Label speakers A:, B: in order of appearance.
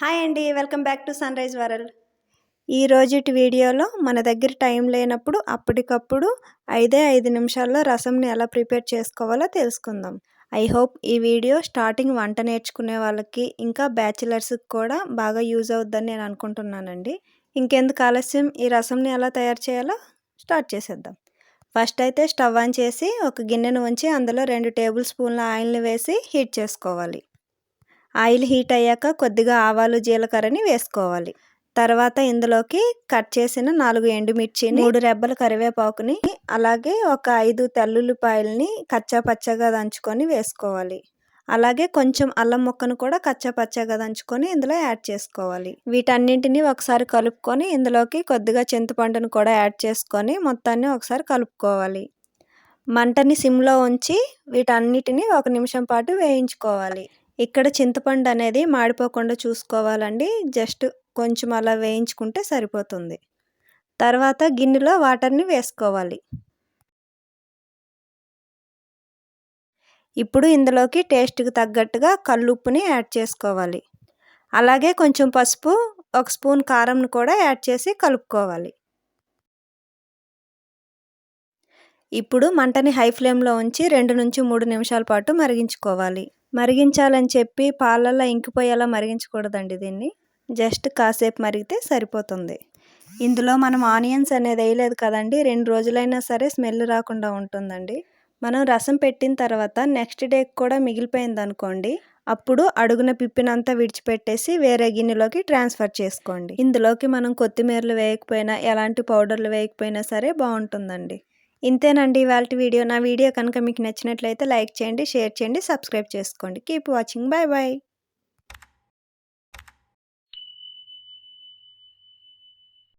A: Hi అండి welcome back to Sunrise World. ఈ రోజుటి వీడియోలో మన దగ్గర టైం లేనప్పుడు అప్పటికప్పుడు ఐదే ఐదు నిమిషాల్లో రసంని ఎలా ప్రిపేర్ చేసుకోవాలో తెలుసుకుందాం. ఐ హోప్ ఈ వీడియో స్టార్టింగ్ వంట నేర్చుకునే వాళ్ళకి ఇంకా బ్యాచిలర్స్కి కూడా బాగా యూజ్ అవుద్దని నేను అనుకుంటున్నానండి. ఇంకెందుకు ఆలస్యం? ఈ రసంని ఎలా తయారు చేయాలో స్టార్ట్ చేసేద్దాం. ఫస్ట్ అయితే స్టవ్ ఆన్ చేసి ఒక గిన్నెను ఉంచి అందులో రెండు టేబుల్ స్పూన్ల ఆయిల్ని వేసి హీట్ చేసుకోవాలి. ఆయిల్ హీట్ అయ్యాక కొద్దిగా ఆవాలు జీలకర్రని వేసుకోవాలి. తర్వాత ఇందులోకి కట్ చేసిన నాలుగు ఎండుమిర్చిని మూడు రెబ్బల కరివేపాకుని అలాగే ఒక ఐదు తెల్లుల్లిపాయలని కచ్చా పచ్చగా దంచుకొని వేసుకోవాలి. అలాగే కొంచెం అల్లం ముక్కను కూడా కచ్చా పచ్చగా దంచుకొని ఇందులో యాడ్ చేసుకోవాలి. వీటన్నింటినీ ఒకసారి కలుపుకొని ఇందులోకి కొద్దిగా చింతపండును కూడా యాడ్ చేసుకొని మొత్తాన్ని ఒకసారి కలుపుకోవాలి. మంటని సిమ్లో ఉంచి వీటన్నిటిని ఒక నిమిషం పాటు వేయించుకోవాలి. ఇక్కడ చింతపండు అనేది మాడిపోకుండా చూసుకోవాలండి. జస్ట్ కొంచెం అలా వేయించుకుంటే సరిపోతుంది. తర్వాత గిన్నెలో వాటర్ని వేసుకోవాలి. ఇప్పుడు ఇందులోకి టేస్ట్కి తగ్గట్టుగా కల్లుప్పుని యాడ్ చేసుకోవాలి. అలాగే కొంచెం పసుపు ఒక స్పూన్ కారంను కూడా యాడ్ చేసి కలుపుకోవాలి. ఇప్పుడు మంటని హై ఫ్లేమ్లో ఉంచి రెండు నుంచి మూడు నిమిషాల పాటు మరిగించుకోవాలి. మరిగించాలని చెప్పి పాలల్లో ఇంకిపోయేలా మరిగించకూడదండి దీన్ని. జస్ట్ కాసేపు మరిగితే సరిపోతుంది. ఇందులో మనం ఆనియన్స్ అనేది వేయలేదు కదండి. రెండు రోజులైనా సరే స్మెల్ రాకుండా ఉంటుందండి. మనం రసం పెట్టిన తర్వాత నెక్స్ట్ డే కూడా మిగిలిపోయింది అనుకోండి. అప్పుడు అడుగున పిప్పినంతా విడిచిపెట్టేసి వేరే గిన్నెలోకి ట్రాన్స్ఫర్ చేసుకోండి. ఇందులోకి మనం కొత్తిమీరలు వేయకపోయినా ఎలాంటి పౌడర్లు వేయకపోయినా సరే బాగుంటుందండి. ఇంతేనండి ఇవాళ వీడియో. నా వీడియో కనుక మీకు నచ్చినట్లయితే లైక్ చేయండి షేర్ చేయండి సబ్స్క్రైబ్ చేసుకోండి. Keep watching. Bye bye